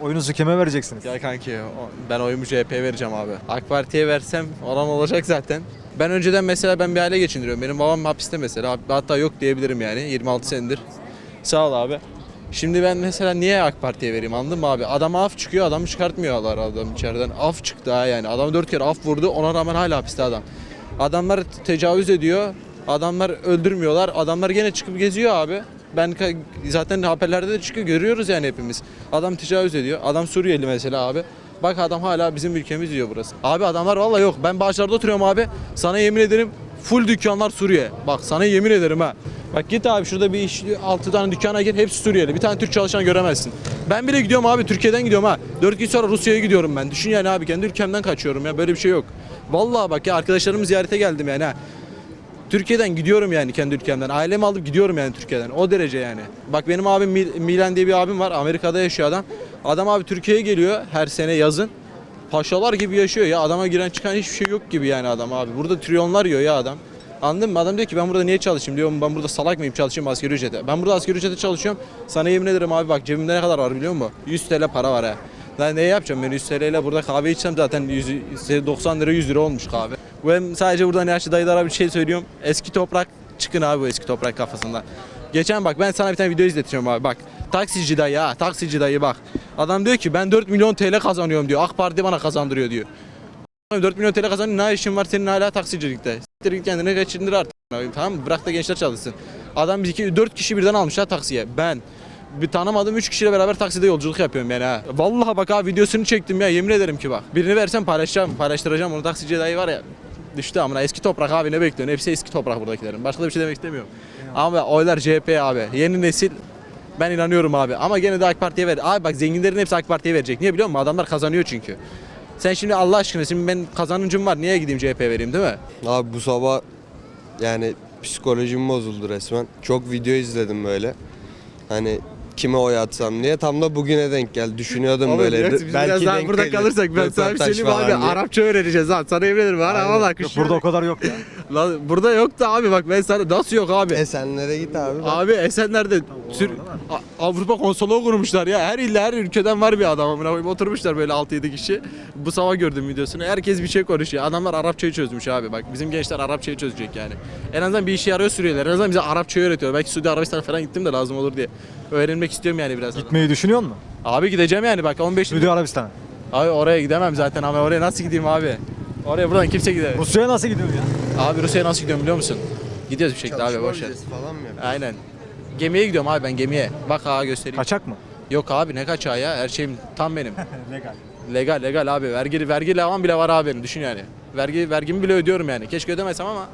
Oyunuzu kime vereceksiniz? Ya kanki ben oyumu CHP vereceğim abi. AK Parti'ye versem olan olacak zaten. Ben önceden mesela ben bir aile geçindiriyorum. Benim babam hapiste mesela. Hatta yok diyebilirim yani 26 senedir. Sağ ol abi. Şimdi ben mesela niye AK Parti'ye vereyim anladın mı abi? Adama af çıkıyor adamı çıkartmıyorlar adam içeriden. Af çıktı ha yani. Adam dört kere af vurdu ona rağmen hala hapiste adam. Adamlar tecavüz ediyor. Adamlar öldürmüyorlar. Adamlar gene çıkıp geziyor abi. Ben zaten haberlerde de çıkıyor görüyoruz yani hepimiz. Adam tecavüz ediyor. Adam Suriyeli mesela abi. Bak adam hala bizim ülkemiz diyor burası. Abi adamlar valla yok. Ben Bağcılar'da oturuyorum abi. Sana yemin ederim full dükkanlar Suriye. Bak sana yemin ederim ha. Bak git abi şurada bir iş 6 tane dükkana git hepsi Suriyeli. Bir tane Türk çalışan göremezsin. Ben bile gidiyorum abi Türkiye'den gidiyorum ha. 4 gün sonra Rusya'ya gidiyorum ben. Düşün yani abi kendi ülkemden kaçıyorum ya böyle bir şey yok. Vallahi bak ya arkadaşlarımı ziyarete geldim yani ha. Türkiye'den gidiyorum yani kendi ülkemden. Ailemi alıp gidiyorum yani Türkiye'den. O derece yani. Bak benim abim Mil- Milan diye bir abim var. Amerika'da yaşıyor adam. Adam abi Türkiye'ye geliyor her sene yazın. Paşalar gibi yaşıyor ya. Adama giren çıkan hiçbir şey yok gibi yani adam abi. Burada trilyonlar yiyor ya adam. Anladın mı? Adam diyor ki ben burada niye çalışayım diyor. Ben burada salak mıyım çalışayım asgari ücrete. Ben burada asgari ücrete çalışıyorum. Sana yemin ederim abi bak cebimde ne kadar var biliyor musun? 100 TL para var ha. Lan ne yapacağım ben 100 TL ile burada kahve içsem zaten 100, 90 lira 100 lira olmuş kahve. Ben sadece buradan yaşlı dayılara bir şey söylüyorum. Eski toprak çıkın abi bu eski toprak kafasında. Geçen bak ben sana bir tane video izleteceğim abi bak. Taksici dayı ha taksici dayı bak. Adam diyor ki ben 4 milyon TL kazanıyorum diyor. AK Parti bana kazandırıyor diyor. 4 milyon TL kazanıyor ne işin var senin hala taksicilikte. Siktir kendine geçindir artık. Tamam? Bırak da gençler çalışsın. Adam biz iki, 4 kişi birden almışlar taksiye. Ben bir tanımadığım 3 kişiyle beraber takside yolculuk yapıyorum yani ha. Vallahi bak abi videosunu çektim ya yemin ederim ki bak. Birini versem paylaşacağım, paylaştıracağım onu taksici dayı var ya. Düştü amına eski toprak abi ne bekliyorsun? Hepsi eski toprak buradakilerin. Başka da bir şey demek istemiyorum. Ama oylar CHP abi. Yeni nesil ben inanıyorum abi. Ama gene de AK Parti'ye ver. Abi bak zenginlerin hepsi AK Parti'ye verecek. Niye biliyor musun? Adamlar kazanıyor çünkü. Sen şimdi Allah aşkına şimdi ben kazanıncım var. Niye gideyim CHP vereyim değil mi? Abi bu sabah yani psikolojim bozuldu resmen. Çok video izledim böyle. Hani kime oy atsam diye tam da bugüne denk geldi. Düşünüyordum böyle. Biz biraz daha denk burada gelir. kalırsak ben sana bir Röportaj söyleyeyim abi. Arapça öğreneceğiz ha. Sana emin ederim. Var Yok, kış. burada o kadar yok ya. Lan burada yok da abi bak ben sana nasıl yok abi? Esenlere git abi. bak. Abi Esenler'de Tür- Avrupa konsoloğu kurmuşlar ya. Her ilde her ülkeden var bir adam amına koyayım. Oturmuşlar böyle 6-7 kişi. Bu sabah gördüm videosunu. Herkes bir şey konuşuyor. Adamlar Arapçayı çözmüş abi. Bak bizim gençler Arapçayı çözecek yani. En azından bir işe yarıyor Suriyeliler. En azından bize Arapçayı öğretiyor. Belki Suudi Arabistan falan gittim de lazım olur diye. Öğrenmek istiyorum yani biraz. Gitmeyi düşünüyor musun? Abi gideceğim yani bak 15 Suudi Arabistan'a. Abi oraya gidemem zaten ama oraya nasıl gideyim abi? Oraya buradan kimse gider. Rusya'ya nasıl gidiyorsun ya? Abi Rusya'ya nasıl gidiyorum biliyor musun? Gidiyoruz bir şekilde abi Çalışma boş ver. falan mı yapıyorsun? Aynen. Gemiye gidiyorum abi ben gemiye. Bak ağa göstereyim. Kaçak mı? Yok abi ne kaçağı ya? Her şeyim tam benim. Legal. legal legal abi. Vergi vergi lavam bile var abi benim. Düşün yani. Vergi vergimi bile ödüyorum yani. Keşke ödemesem ama